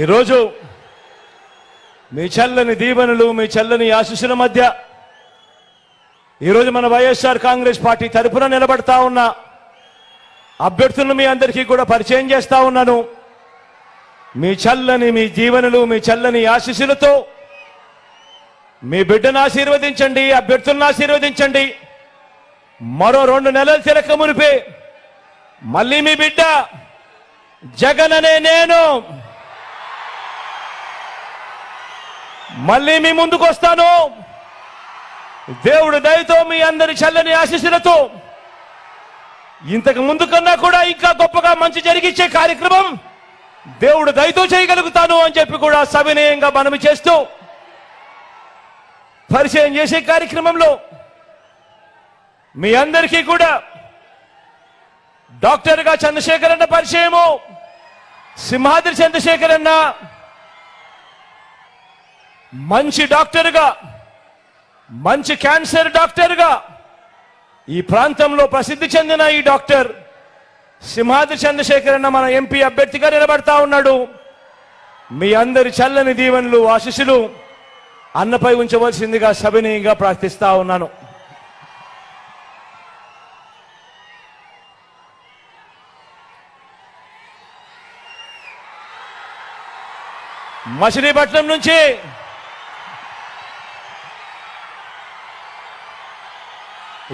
ఈరోజు మీ చల్లని దీవెనలు మీ చల్లని ఆశీస్సుల మధ్య ఈరోజు మన వైఎస్ఆర్ కాంగ్రెస్ పార్టీ తరఫున నిలబడతా ఉన్న అభ్యర్థులను మీ అందరికీ కూడా పరిచయం చేస్తా ఉన్నాను. మీ చల్లని మీ జీవనలు మీ చల్లని ఆశీస్సులతో మీ బిడ్డను ఆశీర్వదించండి అభ్యర్థులను ఆశీర్వదించండి. మరో రెండు నెలలు తిరక మునిపే మళ్ళీ మీ బిడ్డ జగన్ అనే నేను. మళ్ళీ మీ ముందుకు వస్తాను. దేవుడు దయతో మీ అందరి చల్లని ఆశీస్సులతో ఇంతకు ముందు కన్నా కూడా ఇంకా గొప్పగా మంచి జరిగించే కార్యక్రమం దేవుడు దయతో చేయగలుగుతాను అని చెప్పి కూడా సవినయంగా మనవి చేస్తూ పరిచయం చేసే కార్యక్రమంలో మీ అందరికీ కూడా డాక్టర్గా చంద్రశేఖర్ అన్న పరిచయము సింహాద్రి చంద్రశేఖర్ అన్న మంచి డాక్టర్గా మంచి క్యాన్సర్ డాక్టర్గా ఈ ప్రాంతంలో ప్రసిద్ధి చెందిన ఈ డాక్టర్ సింహాద్రి చంద్రశేఖర్ అన్న మన ఎంపీ అభ్యర్థిగా నిలబడతా ఉన్నాడు. మీ అందరి చల్లని దీవెనలు ఆశిస్సులు అన్నపై ఉంచవలసిందిగా సభనీయంగా ప్రార్థిస్తా ఉన్నాను. మచిలీపట్నం నుంచి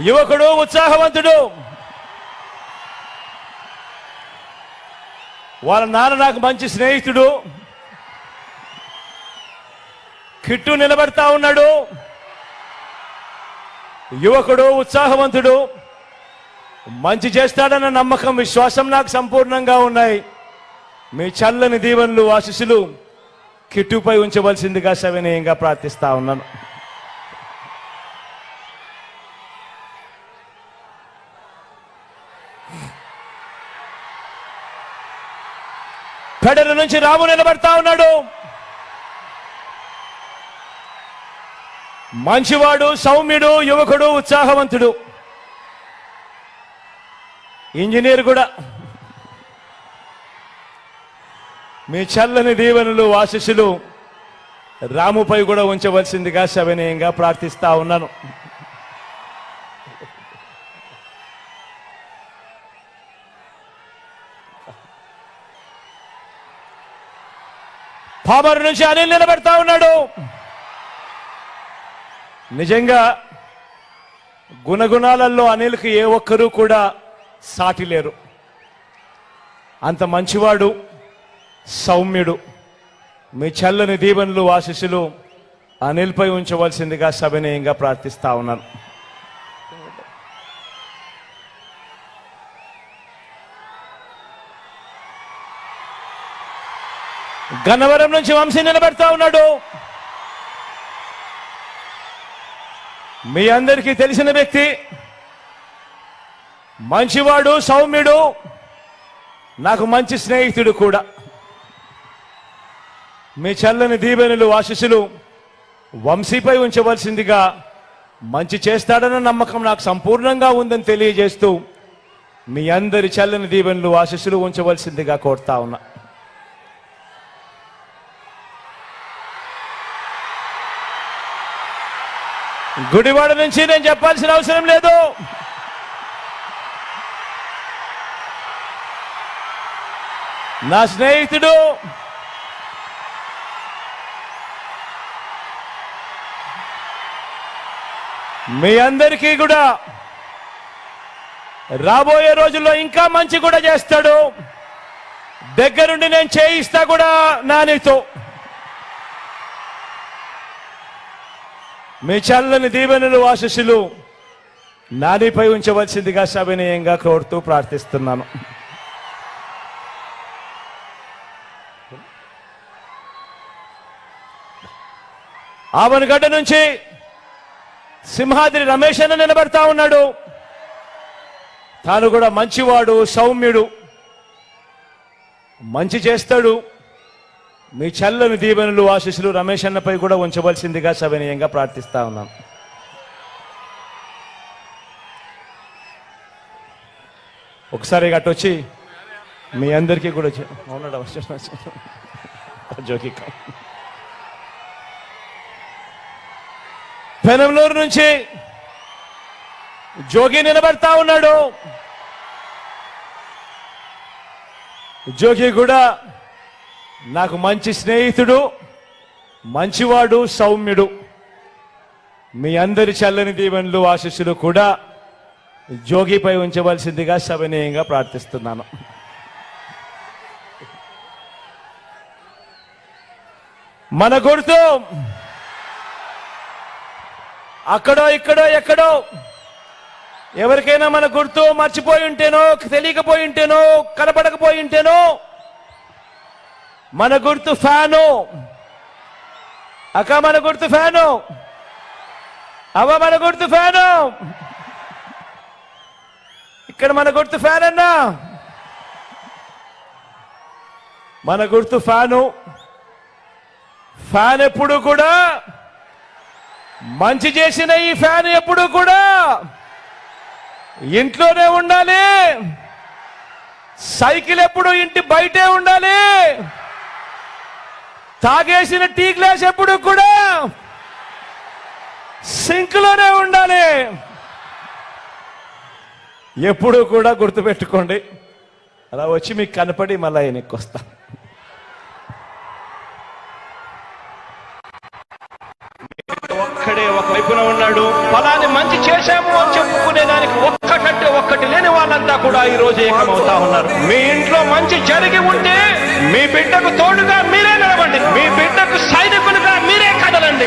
యువకుడు ఉత్సాహవంతుడు. వాళ్ళ నాన్న నాకు మంచి స్నేహితుడు. కిట్టు నిలబడతా ఉన్నాడు. యువకుడు ఉత్సాహవంతుడు. మంచి చేస్తాడన్న నమ్మకం విశ్వాసం నాకు సంపూర్ణంగా ఉన్నాయి. మీ చల్లని దీవెనలు ఆశిస్సులు కిట్టుపై ఉంచవలసిందిగా సవినయంగా ప్రార్థిస్తా ఉన్నాను. పెడల నుంచి రాము నిలబడతా ఉన్నాడు. మంచివాడు సౌమ్యుడు యువకుడు ఉత్సాహవంతుడు. ఇంజనీర్ కూడా. మీ చల్లని దీవెనలు ఆశీస్సులు రాముపై కూడా ఉంచవలసిందిగా సవినయంగా ప్రార్థిస్తా ఉన్నాను. పామరు నుంచి అనిల్ నిలబెడతా ఉన్నాడు. నిజంగా గుణగుణాలలో అనిల్కి ఏ ఒక్కరూ కూడా సాటి లేరు. అంత మంచివాడు సౌమ్యుడు. మీ చల్లని దీవెనలు ఆశీస్సులు అనిల్పై ఉంచవలసిందిగా సవినయంగా ప్రార్థిస్తా ఉన్నాను. గన్నవరం నుంచి వంశీ నిలబెడతా ఉన్నాడు. మీ అందరికీ తెలిసిన వ్యక్తి మంచివాడు సౌమ్యుడు నాకు మంచి స్నేహితుడు కూడా. మీ చల్లని దీవెనులు ఆశీస్సులు వంశీపై ఉంచవలసిందిగా మంచి చేస్తాడన్న నమ్మకం నాకు సంపూర్ణంగా ఉందని తెలియజేస్తూ మీ అందరి చల్లని దీవెనలు ఆశీస్సులు ఉంచవలసిందిగా కోరుతా ఉన్నా. గుడివాడ నుంచి నేను చెప్పాల్సిన అవసరం లేదు. నా స్నేహితుడు మీ అందరికీ కూడా రాబోయే రోజుల్లో ఇంకా మంచి కూడా చేస్తాడు. దగ్గరుండి నేను చేయిస్తా కూడా నానితో మీ చల్లని దీవెనలు ఆశస్సులు నానిపై ఉంచవలసిందిగా సవినయంగా కోరుతూ ప్రార్థిస్తున్నాను. ఆవనగడ్డ నుంచి సింహాద్రి రమేష్ అన్న నిలబడతా ఉన్నాడు. తాను కూడా మంచివాడు సౌమ్యుడు. మంచి చేస్తాడు. మీ చల్లని దీవెనలు ఆశీస్సులు రమేష్ అన్నపై కూడా ఉంచవలసిందిగా సవినీయంగా ప్రార్థిస్తా ఉన్నాం. ఒకసారి గట్టొచ్చి మీ అందరికీ కూడా చె- జోకి జోగి పెనంలూరు నుంచి జోగి నిలబడతా ఉన్నాడు. జోగి కూడా నాకు మంచి స్నేహితుడు మంచివాడు సౌమ్యుడు. మీ అందరి చల్లని దీవెనలు ఆశీస్సులు కూడా జోగిపై ఉంచవలసిందిగా సవినీయంగా ప్రార్థిస్తున్నాను. మన గుర్తు అక్కడో ఇక్కడో ఎక్కడో ఎవరికైనా మన గుర్తు మర్చిపోయి ఉంటేనో తెలియకపోయి ఉంటేనో కనపడకపోయి ఉంటేనో మన గుర్తు ఫ్యాను. అక్క మన గుర్తు ఫ్యాను. అవ్వ మన గుర్తు ఫ్యాను. ఇక్కడ మన గుర్తు ఫ్యాన్ అన్నా మన గుర్తు ఫ్యాను. ఫ్యాన్ ఎప్పుడు కూడా మంచి చేసిన ఈ ఫ్యాన్ ఎప్పుడు కూడా ఇంట్లోనే ఉండాలి. సైకిల్ ఎప్పుడు ఇంటి బయటే ఉండాలి. తాగేసిన టీ గ్లాస్ ఎప్పుడు కూడా సింక్లోనే ఉండాలి. ఎప్పుడు కూడా గుర్తుపెట్టుకోండి. అలా వచ్చి మీకు కనపడి మళ్ళీ వెనక్కి వస్తా ఒక్కడే ఒక వైపున ఉన్నాడు. ఫలాన్ని మంచి చేశాము అని చెప్పుకునే దానికి ఒక్కటంటే ఒక్కటి లేని వాళ్ళంతా కూడా ఈ రోజు ఏకమవుతా ఉన్నారు. మీ ఇంట్లో మంచి జరిగి ఉంటే మీ బిడ్డకు తోడుగా మీరే కదలండి మీ బిడ్డకు సైనికులుగా మీరే కదలండి.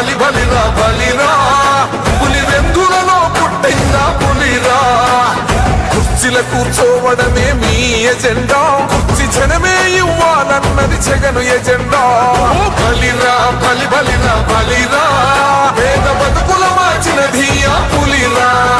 బలి బలిరా బలిరా. పులి వెందులలో పుట్టిన పులిరా? కుర్చీల కూర్చోవడమే మీ ఎజెండా. కుర్చీ జనమే ఇవ్వాలన్నది జగను ఎజెండా. బలిరా బలి బలిరా బలిరా. పేద బతుకుల మార్చినది ఆ పులిరా.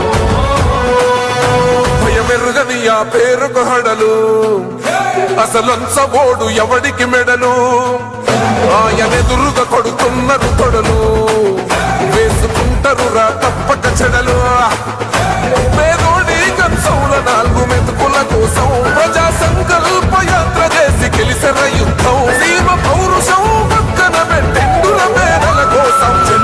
మెరుగని ఆ పేరుకు హడలు. అసలంచబోడు ఎవడికి మెడలు?